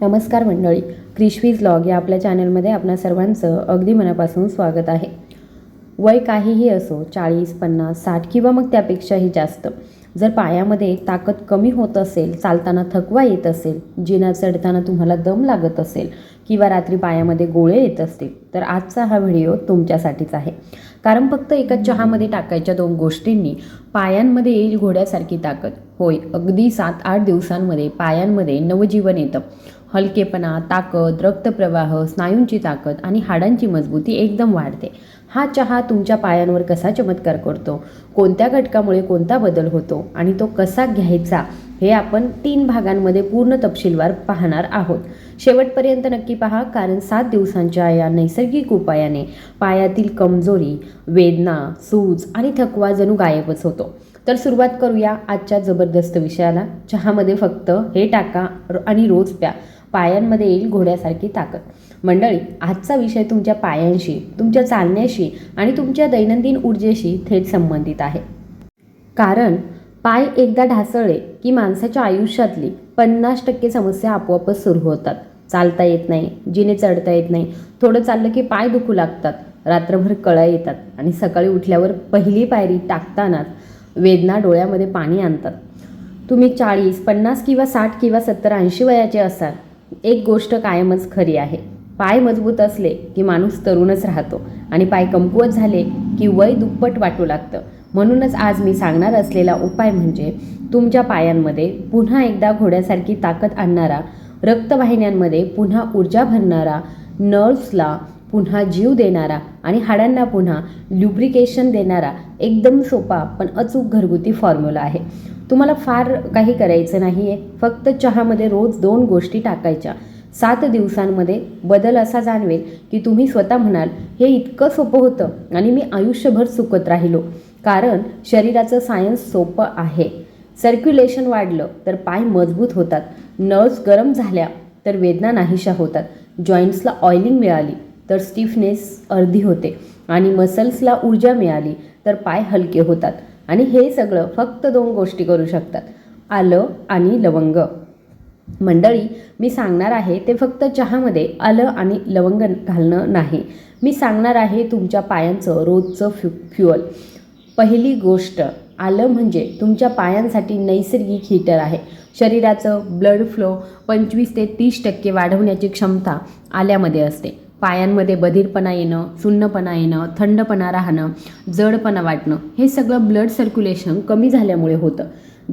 नमस्कार मंडळी क्रिश्वीज लॉग या आपल्या चॅनलमध्ये आपणा सर्वांचं अगदी मनापासून स्वागत आहे. वय काहीही असो चाळीस पन्नास साठ किंवा मग त्यापेक्षाही जास्त जर पायामध्ये ताकद कमी होत असेल चालताना थकवा येत असेल जिना चढताना तुम्हाला दम लागत असेल किंवा रात्री पायामध्ये गोळे येत असतील तर आजचा हा व्हिडिओ तुमच्यासाठीच आहे. कारण फक्त एका चहामध्ये टाकायच्या दोन गोष्टींनी पायांमध्ये येईल घोड्यासारखी ताकद. होय अगदी सात आठ दिवसांमध्ये पायांमध्ये नवजीवन येतं. हलकेपणा ताकद रक्तप्रवाह स्नायूंची ताकद आणि हाडांची मजबूती एकदम वाढते. हा चहा तुमच्या पायांवर कसा चमत्कार करतो? कोणत्या घटकामुळे कोणता बदल होतो? आणि तो कसा घ्यायचा? हे आपण तीन भागांमध्ये पूर्ण तपशीलवार पाहणार आहोत. शेवटपर्यंत नक्की पहा कारण सात दिवसांच्या या नैसर्गिक उपायाने पायातील कमजोरी वेदना सूज आणि थकवा जणू गायबच होतो. तर सुरुवात करूया आजच्या जबरदस्त विषयाला चहामध्ये फक्त हे टाका आणि रोज प्या. पायांमध्ये येईल घोड्यासारखी ताकद. मंडळी आजचा विषय तुमच्या पायांशी तुमच्या चालण्याशी आणि तुमच्या दैनंदिन ऊर्जेशी थेट संबंधित आहे. कारण पाय एकदा ढासळले की माणसाच्या आयुष्यातली पन्नास टक्के समस्या आपोआपच सुरू होतात. चालता येत नाही जिने चढता येत नाही थोडं चाललं की पाय दुखू लागतात रात्रभर कळा येतात आणि सकाळी उठल्यावर पहिली पायरी टाकतानाच वेदना डोळ्यामध्ये पाणी आणतात. तुम्ही चाळीस पन्नास किंवा साठ किंवा सत्तर ऐंशी वयाचे असाल एक गोष्ट कायमच खरी आहे. पाय मजबूत असले की माणूस तरुणच राहतो आणि पाय कमकुवत झाले की वय दुप्पट वाटू लागतं. म्हणूनच आज मी सांगणार असलेला उपाय म्हणजे तुमच्या पायांमध्ये पुन्हा एकदा घोड्यासारखी ताकद आणणारा रक्तवाहिन्यांमध्ये पुन्हा ऊर्जा भरणारा नर्व्सला पुन्हा जीव देणारा आणि हाडांना पुन्हा ल्युब्रिकेशन देणारा एकदम सोपा पण अचूक घरगुती फॉर्म्युला आहे. तुम्हाला फार काही करायचं नाही आहे फक्त चहामध्ये रोज दोन गोष्टी टाकायच्या. सात दिवसांमध्ये बदल असा जाणवेल की तुम्ही स्वतः म्हणाल हे इतकं सोपं होतं आणि मी आयुष्यभर चुकत राहिलो. कारण शरीराचं सायन्स सोपं आहे. सर्क्युलेशन वाढलं तर पाय मजबूत होतात. नर्व्स गरम झाल्या तर वेदना नाहीशा होतात. जॉईंट्सला ऑइलिंग मिळाली. तर स्टिफनेस अर्धी होते आणि मसल्सला ऊर्जा मिळाली तर पाय हलके होतात. आणि हे सगळं फक्त दोन गोष्टी करू शकतात. आलं आणि लवंग. मंडळी मी सांगणार आहे ते फक्त चहामध्ये आलं आणि लवंग घालणं नाही. मी सांगणार आहे तुमच्या पायांचं रोजचं फ्यु फ्युअल. पहिली गोष्ट आलं म्हणजे तुमच्या पायांसाठी नैसर्गिक हीटर आहे. शरीराचं ब्लड फ्लो पंचवीस ते तीस टक्के वाढवण्याची क्षमता आल्यामध्ये असते. पायांमध्ये बधीरपणा येणं सुन्नपणा येणं थंडपणा राहणं जडपणा वाटणं हे सगळं ब्लड सर्क्युलेशन कमी झाल्यामुळे होतं.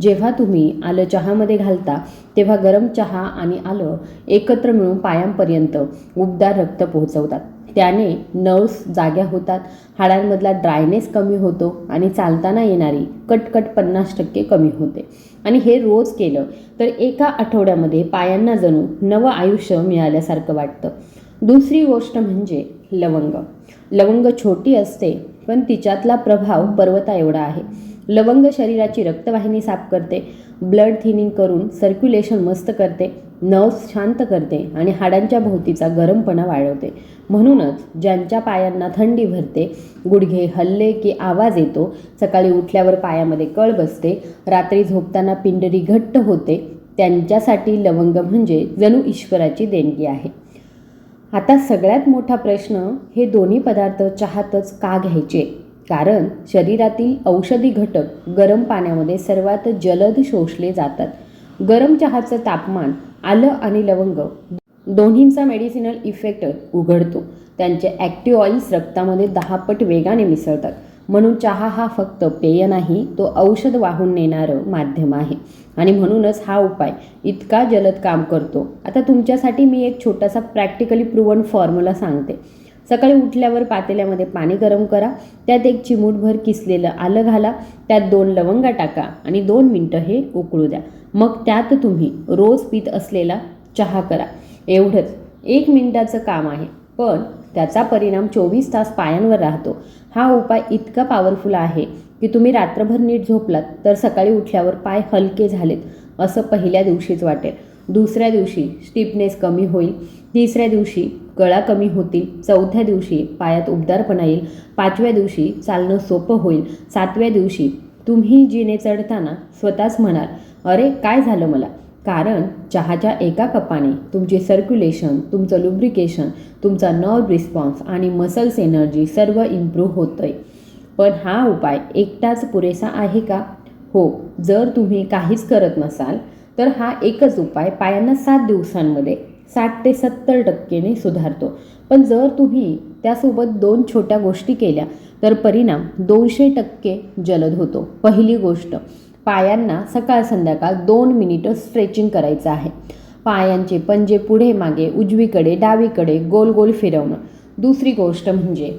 जेव्हा तुम्ही आलं चहामध्ये घालता तेव्हा गरम चहा आणि आलं एकत्र मिळून पायांपर्यंत उबदार रक्त पोहोचवतात. त्याने नर्व्स जाग्या होतात हाडांमधला ड्रायनेस कमी होतो आणि चालताना येणारी कटकट पन्नास टक्के कमी होते. आणि हे रोज केलं तर एका आठवड्यामध्ये पायांना जणू नवं आयुष्य मिळाल्यासारखं वाटतं. दुसरी गोष्ट म्हणजे लवंग. लवंग छोटी असते पण तिच्यातला प्रभाव पर्वता एवढा आहे. लवंग शरीराची रक्तवाहिनी साफ करते ब्लड थिनिंग करून सर्क्युलेशन मस्त करते नर्व्स शांत करते आणि हाडांच्या भोवतीचा गरमपणा वाढवते. म्हणूनच ज्यांच्या पायांना थंडी भरते गुडघे हल्ले की आवाज येतो सकाळी उठल्यावर पायामध्ये कळ बसते रात्री झोपताना पिंडरी घट्ट होते त्यांच्यासाठी लवंग म्हणजे जणू ईश्वराची देणगी आहे. आता सगळ्यात मोठा प्रश्न हे दोन्ही पदार्थ चहातच का घ्यायचे? कारण शरीरातील औषधी घटक गरम पाण्यामध्ये सर्वात जलद शोषले जातात. गरम चहाचं तापमान आलं आणि लवंग दोन्हींचा मेडिसिनल इफेक्ट उघडतो. त्यांचे ॲक्टिव्ह ऑइल्स रक्तामध्ये दहा पट वेगाने मिसळतात. म्हणून चहा हा फक्त पेय नाही तो औषध वाहून नेणारं माध्यम आहे. आणि म्हणूनच हा उपाय इतका जलद काम करतो. आता तुमच्यासाठी मी एक छोटासा प्रॅक्टिकली प्रूवन फॉर्म्युला सांगते. सकाळी उठल्यावर पातेल्यामध्ये पाणी गरम करा. त्यात एक चिमूटभर किसलेलं आलं घाला. त्यात दोन लवंगा टाका आणि दोन मिनटं हे उकळू द्या. मग त्यात तुम्ही रोज पित असलेला चहा करा. एवढंच. एक मिनटाचं काम आहे. पण त्याचा परिणाम चोवीस तास पायांवर राहतो. हा उपाय इतका पॉवरफुल आहे. की तुम्ही रात्रभर नीट झोपलात तर सकाळी उठल्यावर पाय हलके झालेत असं पहिल्या दिवशीच वाटेल. दुसऱ्या दिवशी स्टिफनेस कमी होईल. तिसऱ्या दिवशी गळा कमी होतील. चौथ्या दिवशी पायात उबदारपणा येईल. पाचव्या दिवशी चालणं सोपं होईल. सातव्या दिवशी तुम्ही जिने चढताना स्वतःच म्हणाल अरे काय झालं मला? कारण चहाच्या एका कपाने तुमचे सर्क्युलेशन तुमचं लुब्रिकेशन तुमचा नर्व रिस्पॉन्स आणि मसल्स एनर्जी सर्व इम्प्रूव्ह होतं आहे पण हा उपाय एकटाच पुरेसा आहे का? हो जर तुम्ही काहीच करत नसाल तर हा एकच उपाय पायांना सात दिवसांमध्ये साठ ते सत्तर टक्केने सुधारतो. पण जर तुम्ही त्यासोबत दोन छोट्या गोष्टी केल्या तर परिणाम दोनशे टक्के जलद होतो. पहिली गोष्ट पायांना सकाळ संध्याकाळ दोन मिनिटं स्ट्रेचिंग करायचं आहे. पायांचे पंजे पुढे मागे उजवीकडे डावीकडे गोल गोल फिरवणं. दुसरी गोष्ट म्हणजे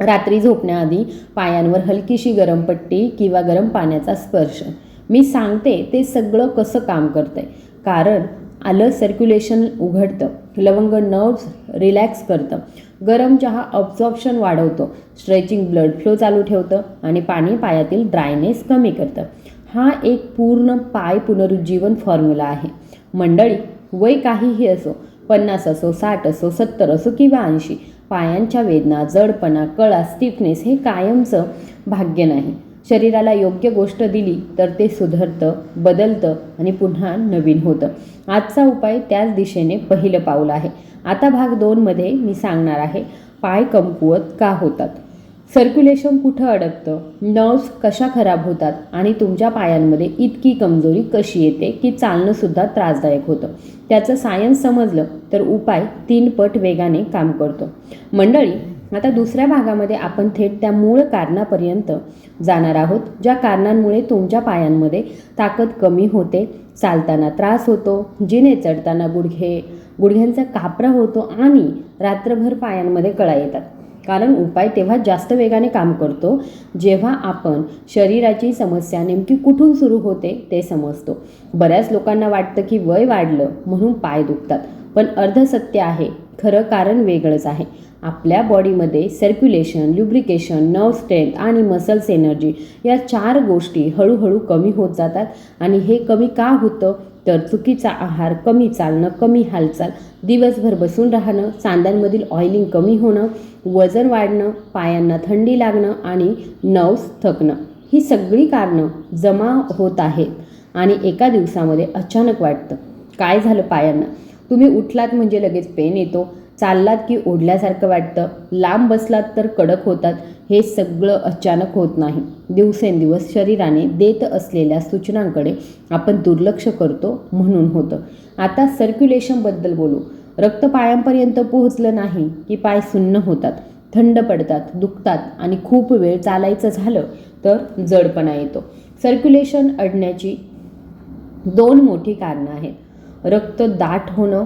रात्री झोपण्याआधी पायांवर हलकीशी गरम पट्टी किंवा गरम पाण्याचा स्पर्श. मी सांगते ते सगळं कसं काम करतंय. कारण आलं सर्क्युलेशन उघडतं लवंग नर्व्स रिलॅक्स करतं गरम चहा ऑब्झॉर्प्शन वाढवतो स्ट्रेचिंग ब्लड फ्लो चालू ठेवतं आणि पाणी पायातील ड्रायनेस कमी करतं. हा एक पूर्ण पाय पुनरुज्जीवन फॉर्म्युला आहे. मंडळी वय काहीही असो पन्नास असो साठ असो सत्तर असो किंवा ऐंशी पायांच्या वेदना जडपणा कळा स्टिफनेस हे कायमचं भाग्य नाही. शरीराला योग्य गोष्ट दिली तर ते सुधरतं बदलतं आणि पुन्हा नवीन होतं. आजचा उपाय त्याच दिशेने पहिलं पाऊल आहे. आता भाग दोनमध्ये मी सांगणार आहे पाय कमकुवत का होतात? सर्क्युलेशन कुठं अडकतं? नर्व्स कशा खराब होतात? आणि तुमच्या पायांमध्ये इतकी कमजोरी कशी येते की चालणंसुद्धा त्रासदायक होतं? त्याचं सायन्स समजलं तर उपाय तीन पट वेगाने काम करतो. मंडळी आता दुसऱ्या भागामध्ये आपण थेट त्या मूळ कारणापर्यंत जाणार आहोत ज्या कारणांमुळे तुमच्या पायांमध्ये ताकद कमी होते चालताना त्रास होतो जिने चढताना गुडघे गुडघ्यांचा कापरा होतो आणि रात्रभर पायांमध्ये कळा येतात. कारण उपाय तेव्हा जास्त वेगाने काम करतो. जेव्हा आपण शरीराची समस्या नेमकी कुठून सुरू होते ते समजतो. बऱ्याच लोकांना वाटतं की वय वाढलं म्हणून पाय दुखतात. पण अर्ध सत्य आहे. खरं कारण वेगळंच आहे. आपल्या बॉडीमध्ये सर्क्युलेशन ल्युब्रिकेशन नर्व स्ट्रेंथ आणि मसल्स एनर्जी या चार गोष्टी हळूहळू कमी होत जातात. आणि हे कमी का होतं? तर चुकीचा आहार कमी चालणं कमी हालचाल दिवसभर बसून राहणं सांध्यांमधील ऑइलिंग कमी होणं वजन वाढणं पायांना थंडी लागणं आणि नर्व्स थकणं ही सगळी कारणं जमा होत आहेत आणि एका दिवसामध्ये अचानक वाटतं. काय झालं पायांना? तुम्ही उठलात म्हणजे लगेच पेन येतो. चाललात की ओढल्यासारखं वाटतं. लांब बसलात तर कडक होतात. हे सगळं अचानक होत नाही. दिवसेंदिवस शरीराने देत असलेल्या सूचनांकडे आपण दुर्लक्ष करतो म्हणून होतं. आता सर्क्युलेशनबद्दल बोलू. रक्त पायांपर्यंत पोहोचलं नाही की पाय सुन्न होतात. थंड पडतात दुखतात आणि खूप वेळ चालायचं झालं तर जडपणा येतो. सर्क्युलेशन अडण्याची दोन मोठी कारणं आहेत. रक्त दाट होणं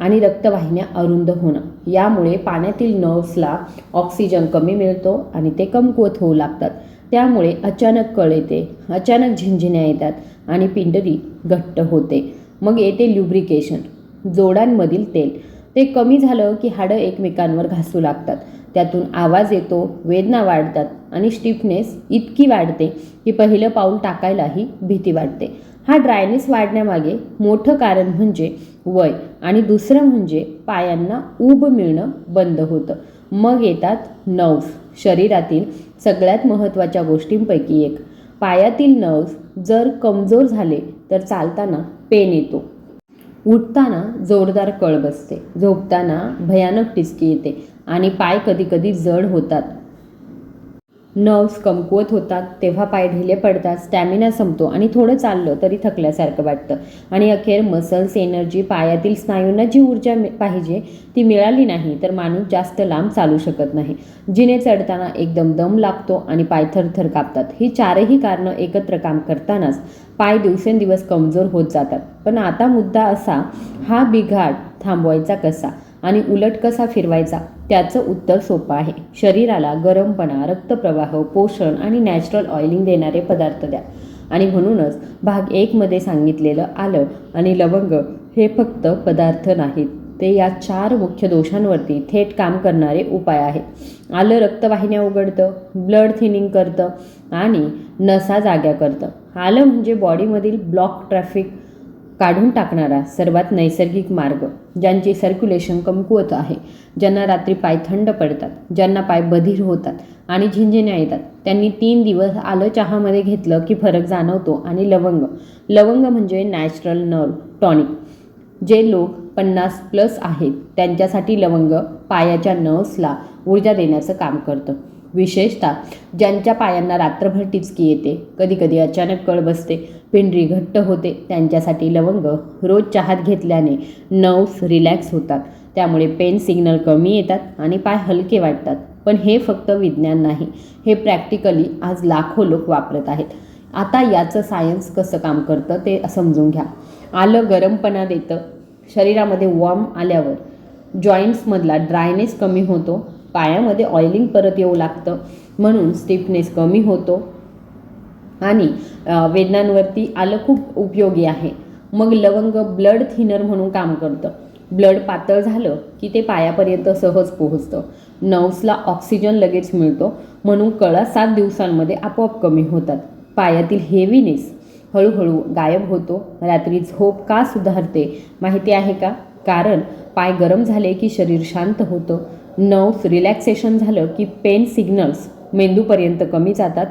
आणि रक्तवाहिन्या अरुंद होणं. यामुळे पाण्यातील नर्व्सला ऑक्सिजन कमी मिळतो आणि ते कमकुवत होऊ लागतात. त्यामुळे अचानक कळ येते अचानक झिंझिण्या येतात आणि पिंडरी घट्ट होते. मग येते ल्युब्रिकेशन जोडांमधील तेल. ते कमी झालं की हाडं एकमेकांवर घासू लागतात. त्यातून आवाज येतो वेदना वाढतात आणि स्टिफनेस इतकी वाढते की पहिलं पाऊल टाकायलाही भीती वाटते. हा ड्रायनेस वाढण्यामागे मोठं कारण म्हणजे वय आणि दुसरं म्हणजे पायांना ऊब मिळणं बंद होतं. मग येतात नव्स शरीरातील सगळ्यात महत्त्वाच्या गोष्टींपैकी एक. पायातील नव्स जर कमजोर झाले तर चालताना पेन येतो. उठताना जोरदार कळ बसते. झोपताना भयानक टिचकी येते आणि पाय कधीकधी जड होतात. नर्व्स कमकुवत होतात तेव्हा पाय ढिले पडतात स्टॅमिना संपतो आणि थोडं चाललं तरी थकल्यासारखं वाटतं. आणि अखेर मसल्स एनर्जी पायातील स्नायूंना जी ऊर्जा पाहिजे ती मिळाली नाही तर माणूस जास्त लांब चालू शकत नाही. जिने चढताना एकदम दम लागतो आणि पाय थरथर कापतात. ही चारही कारणं एकत्र काम करतानाच पाय दिवसेंदिवस कमजोर होत जातात. पण आता मुद्दा असा हा बिघाड थांबवायचा कसा? आणि उलट कसा फिरवायचा? त्याचं उत्तर सोपं आहे. शरीराला गरमपणा रक्तप्रवाह पोषण आणि नॅचरल ऑइलिंग देणारे पदार्थ द्या. आणि म्हणूनच भाग एकमध्ये सांगितलेलं आलं आणि लवंग हे फक्त पदार्थ नाहीत. ते या चार मुख्य दोषांवरती थेट काम करणारे उपाय आहेत. आलं रक्तवाहिन्या उघडतं ब्लड थिनिंग करतं आणि नसा जाग्या करतं. आलं म्हणजे बॉडीमधील ब्लॉक ट्रॅफिक काढून टाकणारा सर्वात नैसर्गिक मार्ग ज्यांची सर्क्युलेशन कमकुवत आहे ज्यांना रात्री पाय थंड पडतात ज्यांना पाय बधीर होतात आणि झिंझिण्या येतात. त्यांनी तीन दिवस आलं चहामध्ये घेतलं की फरक जाणवतो आणि लवंग. लवंग म्हणजे नॅचरल नर्व टॉनिक जे लोक पन्नास प्लस आहेत त्यांच्यासाठी लवंग पायाच्या नर्व्सला ऊर्जा देण्याचं काम करतं. विशेषतः ज्यांच्या पायांना रात्रभर टिचकी येते कधीकधी अचानक कळ बसते पिंडरी घट्ट होते. त्यांच्यासाठी लवंग रोज चहात घेतल्याने नर्व्स रिलॅक्स होतात. त्यामुळे पेन सिग्नल कमी येतात आणि पाय हलके वाटतात. पण हे फक्त विज्ञान नाही हे प्रॅक्टिकली आज लाखो लोक वापरत आहेत. आता याचं सायन्स कसं काम करतं ते समजून घ्या. आलं गरमपणा देतं. शरीरामध्ये वॉर्म आल्यावर जॉईंट्समधला ड्रायनेस कमी होतो. पायामध्ये ऑइलिंग परत येऊ लागतं. म्हणून स्टिफनेस कमी होतो. आणि वेदनांवरती आलं खूप उपयोगी आहे. मग लवंग ब्लड थिनर म्हणून काम करतं. ब्लड पातळ झालं की ते पायापर्यंत सहज पोहोचतं. नर्व्सला ऑक्सिजन लगेच मिळतो म्हणून कळा सात दिवसांमध्ये आपोआप कमी होतात. पायातील हेवीनेस हळूहळू गायब होतो. रात्री झोप का सुधारते माहिती आहे का? कारण पाय गरम झाले की शरीर शांत होतं. नर्व्स रिलॅक्सेशन झालं की पेन सिग्नल्स मेंदूपर्यंत कमी जातात.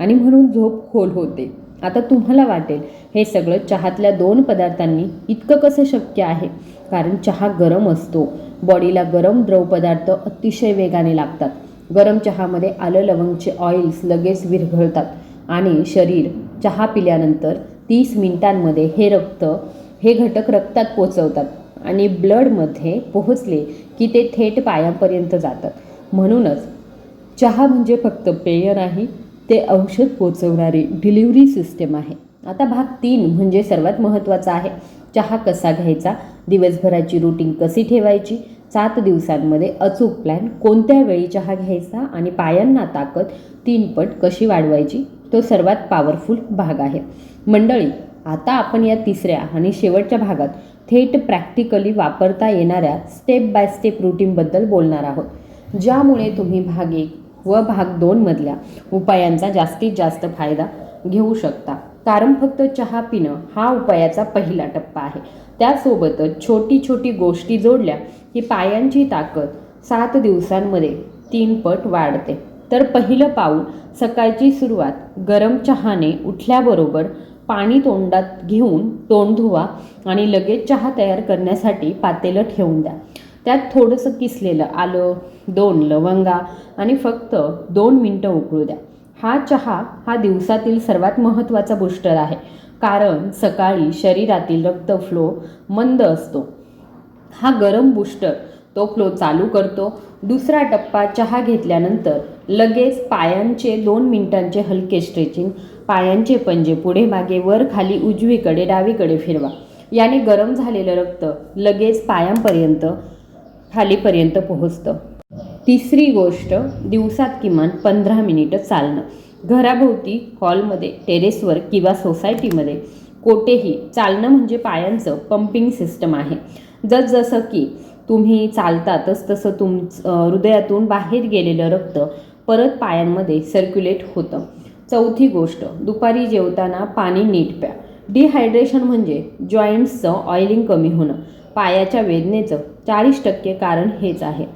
आणि म्हणून झोप खोल होते. आता तुम्हाला वाटेल हे सगळं चहातल्या दोन पदार्थांनी इतकं कसं शक्य आहे? कारण चहा गरम असतो. बॉडीला गरम द्रव पदार्थ अतिशय वेगाने लागतात. गरम चहामध्ये आलं लवंगचे ऑइल्स लगेच विरघळतात आणि शरीर चहा पिल्यानंतर तीस मिनिटांमध्ये हे रक्त हे घटक रक्तात पोचवतात आणि ब्लडमध्ये पोहोचले की ते थेट पायापर्यंत जातात. म्हणूनच चहा म्हणजे फक्त पेय नाही ते औषध पोचवणारी डिलिव्हरी सिस्टम आहे. आता भाग तीन म्हणजे सर्वात महत्त्वाचा आहे. चहा कसा घ्यायचा? दिवसभराची रुटीन कशी ठेवायची? सात दिवसांमध्ये अचूक प्लॅन कोणत्या वेळी चहा घ्यायचा आणि पायांना ताकद तीनपट कशी वाढवायची? तो सर्वात पॉवरफुल भाग आहे. मंडळी आता आपण या तिसऱ्या आणि शेवटच्या भागात थेट प्रॅक्टिकली वापरता येणाऱ्या स्टेप बाय स्टेप रुटीनबद्दल बोलणार आहोत. ज्यामुळे तुम्ही भाग एक व भाग दोनमधल्या उपायांचा जास्तीत जास्त फायदा घेऊ शकता. कारण फक्त चहा पिणं हा उपायाचा पहिला टप्पा आहे. त्यासोबतच छोटी छोटी गोष्टी जोडल्या की पायांची ताकद सात दिवसांमध्ये तीन पट वाढते. तर पहिलं पाऊल सकाळची सुरुवात गरम चहाने उठल्याबरोबर पाणी तोंडात घेऊन तोंड धुवा आणि लगेच चहा तयार करण्यासाठी पातेलं ठेवून द्या. त्यात थोडंसं किसलेलं आलं दोन लवंगा आणि फक्त दोन मिनटं उकळू द्या. हा चहा हा दिवसातील सर्वात महत्त्वाचा बुस्टर आहे. कारण सकाळी शरीरातील रक्त फ्लो मंद असतो. हा गरम बूस्टर तो फ्लो चालू करतो. दुसरा टप्पा चहा घेतल्यानंतर लगेच पायांचे दोन मिनिटांचे हलके स्ट्रेचिंग पायांचे पंजे पुढे मागे वर खाली उजवीकडे डावीकडे फिरवा. याने गरम झालेलं रक्त लगेच पायांपर्यंत खालीपर्यंत पोहोचतं. तिसरी गोष्ट दिवसात किमान पंधरा मिनिटं चालणं. घराभोवती हॉलमध्ये टेरेसवर किंवा सोसायटीमध्ये कोठेही चालणं म्हणजे पायांचं पंपिंग सिस्टम आहे. जसजसं की तुम्ही चालता तस तसं तुम हृदयातून बाहेर गेलेलं रक्त परत पायांमध्ये सर्क्युलेट होतं. चौथी गोष्ट दुपारी जेवताना पाणी नीट प्या. डिहायड्रेशन म्हणजे जॉईंट्सचं ऑइलिंग कमी होणं. पायाच्या वेदनेचं चाळीस टक्के कारण हेच आहे.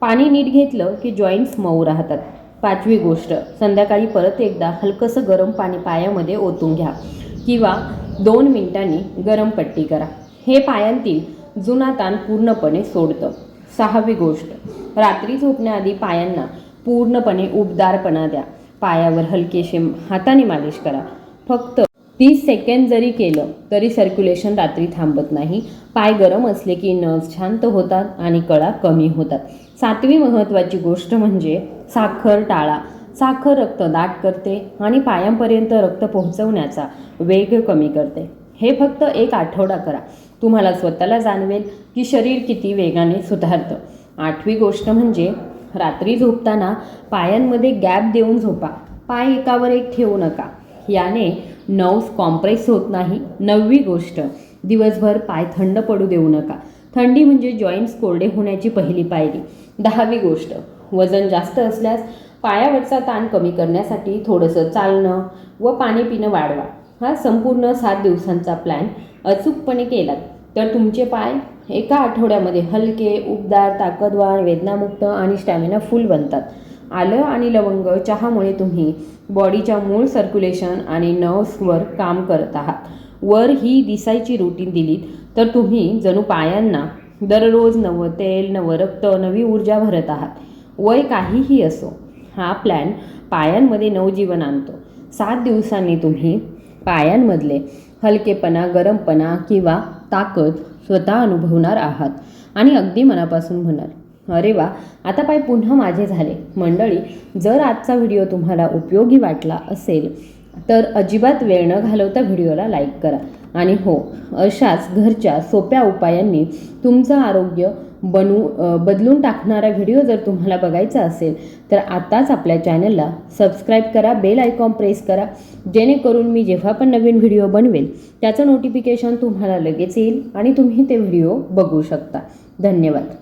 पाणी नीट घेतलं की जॉईंट्स मऊ राहतात. पाचवी गोष्ट संध्याकाळी परत एकदा हलकंसं गरम पाणी पायामध्ये ओतून घ्या किंवा दोन मिनिटांनी गरम पट्टी करा. हे पायांतील जुना ताण पूर्णपणे सोडतं. सहावी गोष्ट रात्री झोपण्याआधी पायांना पूर्णपणे उबदारपणा द्या. पायावर हलकेसे हाताने मालिश करा. फक्त तीस सेकंड जरी केलं तरी सर्क्युलेशन रात्री थांबत नाही. पाय गरम असले की नर्व्स शांत होतात आणि कळा कमी होतात. सातवी महत्त्वाची गोष्ट म्हणजे साखर टाळा. साखर रक्त दाट करते आणि पायांपर्यंत रक्त पोहोचवण्याचा वेग कमी करते. हे फक्त एक आठवडा करा. तुम्हाला स्वतःला जाणवेल की शरीर किती वेगाने सुधारतं. आठवी गोष्ट म्हणजे रात्री झोपताना पायांमध्ये गॅप देऊन झोपा. पाय एकावर एक ठेवू नका. याने नव्स कॉम्प्रेस होत नाही. नववी गोष्ट दिवसभर पाय थंड पडू देऊ नका. थंडी म्हणजे जॉईंट्स कोरडे होण्याची पहिली पायरी. दहावी गोष्ट वजन जास्त असल्यास पायावरचा ताण कमी करण्यासाठी थोडंसं चालणं व पाणी पिणं वाढवा. हा संपूर्ण सात दिवसांचा प्लॅन अचूकपणे केलात. तर तुमचे पाय एका आठवड्यामध्ये हलके उबदार ताकदवार वेदनामुक्त आणि स्टॅमिना फुल बनतात. आलं आणि लवंग चहामुळे तुम्ही बॉडीच्या मूळ सर्क्युलेशन आणि नर्व्सवर काम करत आहात. वर ही दिसायची रुटीन दिलीत तर तुम्ही जणू पायांना दररोज नवं तेल नवं रक्त नवी ऊर्जा भरत आहात. वय काहीही असो हा प्लॅन पायांमध्ये नवजीवन आणतो. सात दिवसांनी तुम्ही पायांमधले हलकेपणा गरमपणा किंवा ताकद स्वतः अनुभवणार आहात. आणि अगदी मनापासून म्हणाल अरे वा आता पाय पुन्हा माझे झाले. मंडळी जर आजचा व्हिडिओ तुम्हाला उपयोगी वाटला असेल तर अजिबात वेळ न घालवता व्हिडिओला लाईक करा. आणि हो अशाच घरच्या सोप्या उपायांनी तुमचं आरोग्य बनवू बदलून टाकणारा व्हिडिओ जर तुम्हाला बघायचा असेल तर आत्ताच आपल्या चॅनलला सबस्क्राईब करा बेल आयकॉन प्रेस करा. जेणेकरून मी जेव्हा पण नवीन व्हिडिओ बनवेल त्याचं नोटिफिकेशन तुम्हाला लगेच येईल आणि तुम्ही ते व्हिडिओ बघू शकता. धन्यवाद.